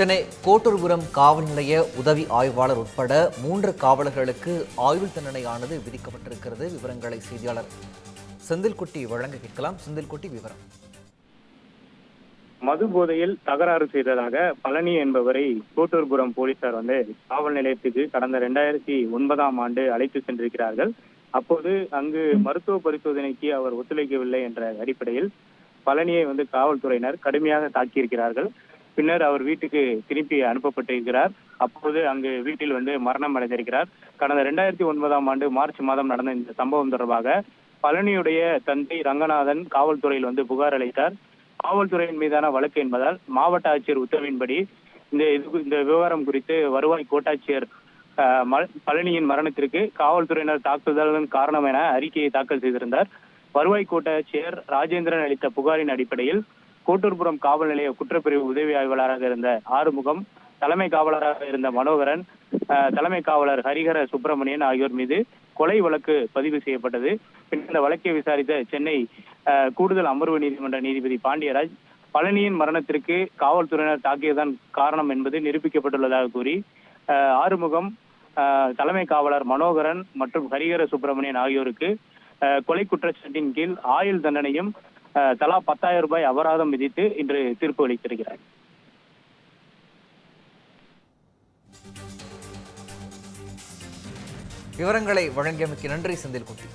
சென்னை கோட்டூர்புரம் காவல் நிலைய உதவி ஆய்வாளர் உட்பட மூன்று காவலர்களுக்கு ஆயுள் தண்டனையானது விதிக்கப்பட்டிருக்கிறது. விவரங்களை செய்தியாளர் செந்தில்குட்டி வழங்க கேட்கலாம். செந்தில்குட்டி விவரம். மது போதையில் தகராறு செய்ததாக பழனி என்பவரை கோட்டூர்புரம் போலீசார் வந்து காவல் நிலையத்துக்கு கடந்த ரெண்டாயிரத்தி ஒன்பதாம் ஆண்டு அழைத்து சென்றிருக்கிறார்கள். அப்போது அங்கு மருத்துவ பரிசோதனைக்கு அவர் ஒத்துழைக்கவில்லை என்ற அடிப்படையில் பழனியை வந்து காவல்துறையினர் கடுமையாக தாக்கியிருக்கிறார்கள். பின்னர் அவர் வீட்டுக்கு திருப்பி அனுப்பப்பட்டிருக்கிறார். அப்போது அங்கு வீட்டில் வந்து மரணம் அடைந்திருக்கிறார். கடந்த இரண்டாயிரத்தி ஒன்பதாம் ஆண்டு மார்ச் மாதம் நடந்த இந்த சம்பவம் தொடர்பாக பழனியுடைய தந்தை ரங்கநாதன் காவல்துறையில் வந்து புகார் அளித்தார். காவல்துறையின் மீதான வழக்கு என்பதால் மாவட்ட ஆட்சியர் உத்தரவின்படி இந்த இது இந்த விவகாரம் குறித்து வருவாய் கோட்டாட்சியர் ம- பழனியின் மரணத்திற்கு காவல்துறையினர் தாக்குதலின் காரணம் என அறிக்கையை தாக்கல் செய்திருந்தார். வருவாய் கோட்டாட்சியர் ராஜேந்திரன் அளித்த புகாரின் அடிப்படையில் கோட்டூர்புரம் காவல் நிலைய குற்றப்பிரிவு உதவி ஆய்வாளராக இருந்த ஆறுமுகம் தலைமை காவலராக இருந்த மனோகரன் தலைமை காவலர் ஹரிஹர சுப்பிரமணியன் ஆகியோர் மீது கொலை வழக்கு பதிவு செய்யப்பட்டது. பின்னர் இந்த வழக்கை விசாரித்த சென்னை கூடுதல் அமர்வு நீதிமன்ற நீதிபதி பாண்டியராஜ் பழனியின் மரணத்திற்கு காவல்துறையினர் தாக்கியதுதான் காரணம் என்பது நிரூபிக்கப்பட்டுள்ளதாக கூறி அஹ், ஆறுமுகம் தலைமை காவலர் மனோகரன் மற்றும் ஹரிஹர சுப்பிரமணியன் ஆகியோருக்கு கொலை குற்றச்சாட்டின் கீழ் ஆயுள் தண்டனையும் தலா பத்தாயிரம் ரூபாய் அபராதம் விதித்து இன்று தீர்ப்பு அளித்திருக்கிறார். விவரங்களை வழங்கியமைக்கு நன்றி செந்தில்குட்டி.